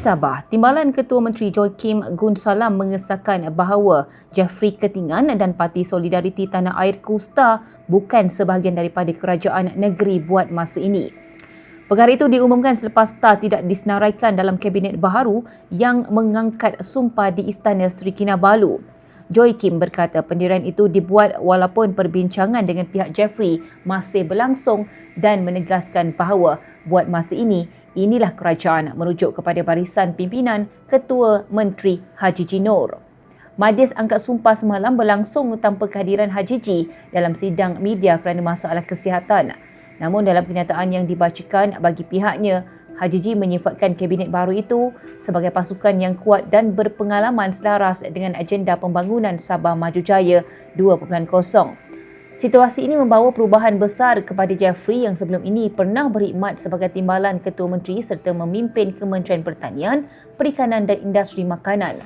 Sabah, Timbalan Ketua Menteri Joy Kim Gun Salam mengesahkan bahawa Jeffrey Ketingan dan Parti Solidariti Tanah Air Kusta bukan sebahagian daripada kerajaan negeri buat masa ini. Perkara itu diumumkan selepas TAR tidak disenaraikan dalam kabinet baharu yang mengangkat sumpah di Istana Sri Kinabalu. Joy Kim berkata pendirian itu dibuat walaupun perbincangan dengan pihak Jeffrey masih berlangsung dan menegaskan bahawa buat masa ini inilah kerajaan merujuk kepada barisan pimpinan Ketua Menteri Haji Jinur. Majlis angkat sumpah semalam berlangsung tanpa kehadiran Haji Ji dalam sidang media kerana masalah kesihatan. Namun dalam kenyataan yang dibacakan bagi pihaknya, Haji Ji menyifatkan kabinet baru itu sebagai pasukan yang kuat dan berpengalaman selaras dengan agenda pembangunan Sabah Maju Jaya 2.0. Situasi ini membawa perubahan besar kepada Jeffrey yang sebelum ini pernah berkhidmat sebagai timbalan Ketua Menteri serta memimpin Kementerian Pertanian, Perikanan dan Industri Makanan.